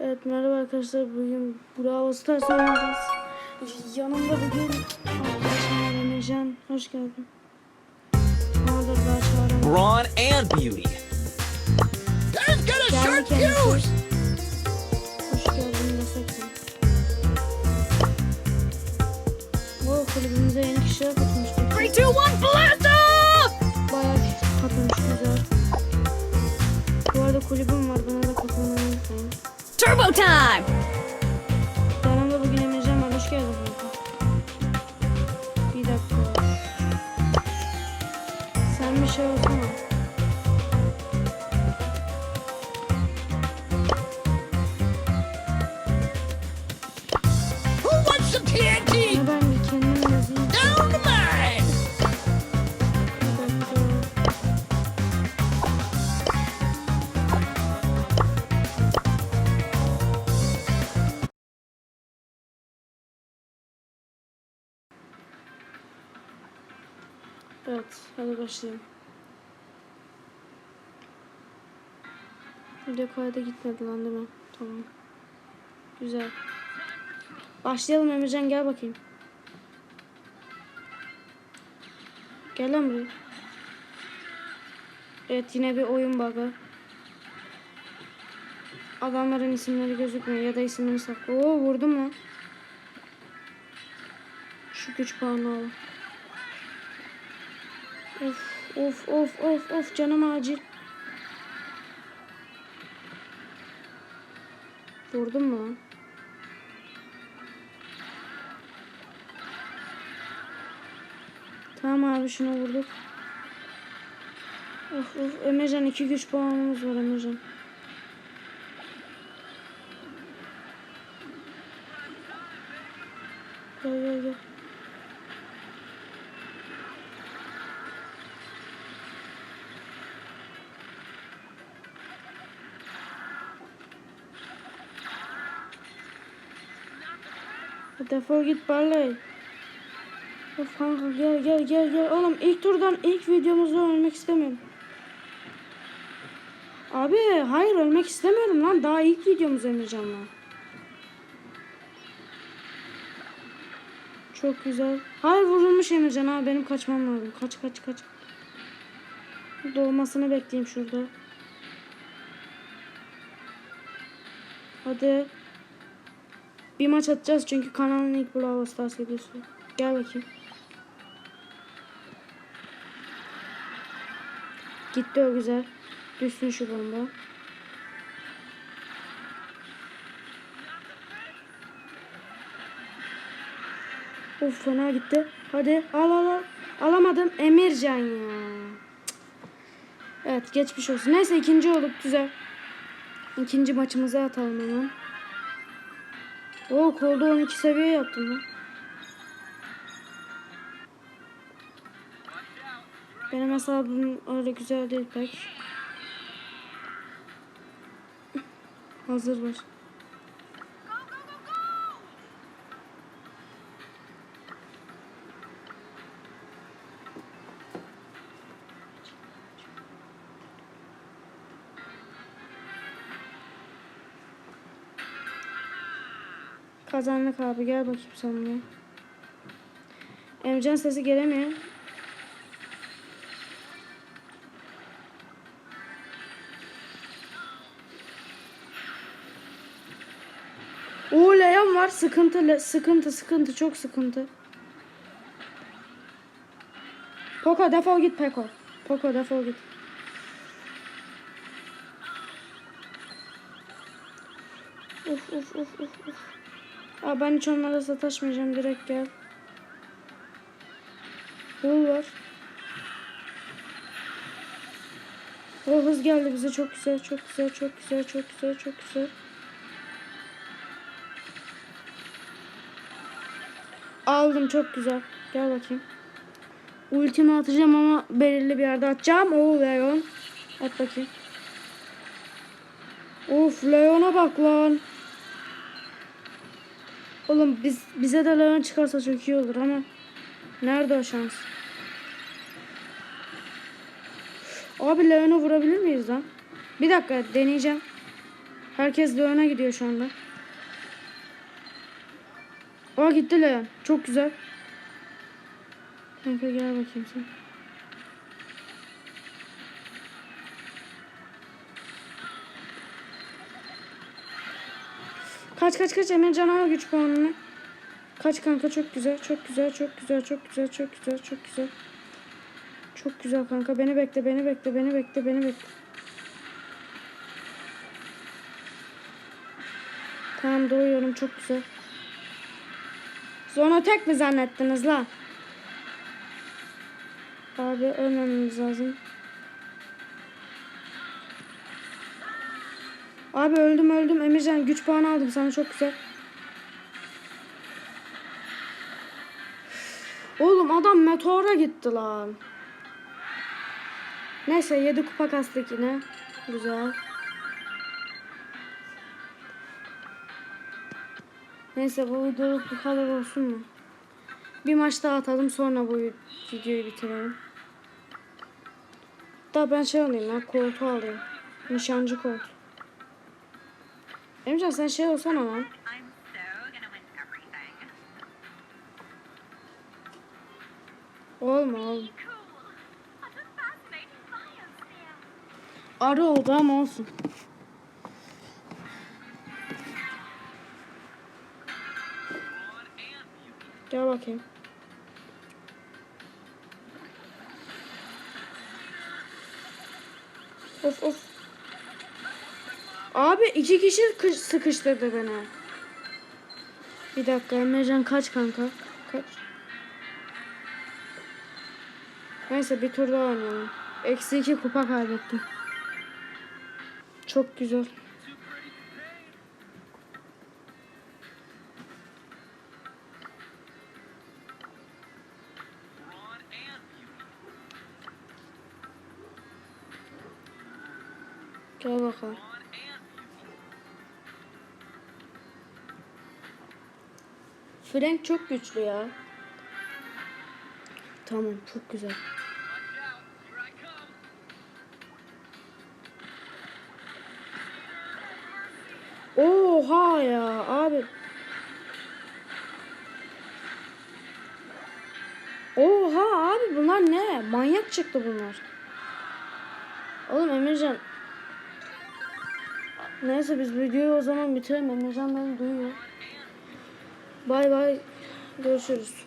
Evet merhaba arkadaşlar bugün Bravo Stars oynayacağız. Yanımda bugün arkadaşım var Emircan. Hoş geldin. Brawn and beauty. Turbo time! Evet, hadi başlayalım. Video kayda gitmedi lan değil mi? Tamam. Güzel. Başlayalım Emircan gel bakayım. Gel lan buraya. Evet yine bir oyun bug'ı. Adamların isimleri gözükmüyor ya da isimlerini saklı. Oo vurdum lan. Şu güç puanı al. Of of of of of canım acil. Vurdum mu? Tamam abi şuna vurduk. Of of Emircan iki güç puanımız var Emircan. Gel gel gel. Defol git Barley. Of kanka gel gel gel gel. Oğlum ilk turdan ilk videomuzda ölmek istemiyorum. Abi hayır ölmek istemiyorum lan. Daha ilk videomuz Emircan'la. Çok güzel. Hayır vurulmuş Emircan abi benim kaçmam lazım. Kaç kaç kaç. Dolmasını bekleyeyim şurada. Hadi. Bir maç atacağız çünkü kanalın ilk Brawl Stars videosu. Gel bakayım. Gitti o güzel. Düşsün şu bomba. Of fena gitti. Hadi al al al. Alamadım. Emircan ya. Cık. Evet geçmiş olsun. Neyse ikinci olduk güzel. İkinci maçımızı atalım hemen. Oo kolda 12 seviye yaptım lan. Benim hesabım öyle güzel değil pek. Hazır var. Kazandık abi gel bakayım sen buraya. Emrecan sesi gelemiyor. Oo Leon var sıkıntı sıkıntı sıkıntı çok sıkıntı. Poco defol git Poco. Poco defol git. Of of of of of. Aa, ben hiç onlara sataşmayacağım direkt gel. Bul var. O hız geldi bize çok güzel çok güzel çok güzel çok güzel çok güzel. Aldım çok güzel. Gel bakayım. Ultimi atacağım ama belirli bir yerde atacağım. Oo Leon. At bakayım. Of Leon'a bak lan. Oğlum biz bize de Leon çıkarsa çok iyi olur ama nerede o şans? Abi Leon'u vurabilir miyiz lan? Bir dakika deneyeceğim. Herkes Leon'a gidiyor şu anda. Aa gitti Leon. Çok güzel. Kanka gel bakayım sen. Kaç kaç kaç Emircan al güç puanını. Kaç kanka çok güzel çok güzel çok güzel çok güzel çok güzel çok güzel. Çok güzel kanka beni bekle beni bekle beni bekle beni bekle. Tamam doğuyorum çok güzel. Zona tek mi zannettiniz lan? Abi ölmememiz lazım. Abi öldüm öldüm Emircan güç puanı aldım sana çok güzel. Oğlum adam meteora gitti lan. Neyse 7 kupa kastık yine. Güzel. Neyse bu videoluk bu kadar olsun mu? Bir maç daha atalım sonra bu videoyu bitirelim. Da ben şey alayım ya koltuğu alayım. Nişancı koltuğu. Emrecan sen şey olsana lan. Olma. Arı oldu ama olsun. Gel bakayım. Of of. Abi iki kişi kı- sıkıştırdı beni. Bir dakika Emrecan kaç kanka? Kaç? Neyse bir tur daha oynayalım. Eksi iki kupa kaybettim. Çok güzel. Gel bakalım. Frank çok güçlü ya. Tamam çok güzel. Oha ya abi. Oha abi bunlar ne? Manyak çıktı bunlar. Oğlum Emircan. Neyse biz videoyu o zaman bitirelim. Emircan beni duyuyor. Bay bay. Görüşürüz.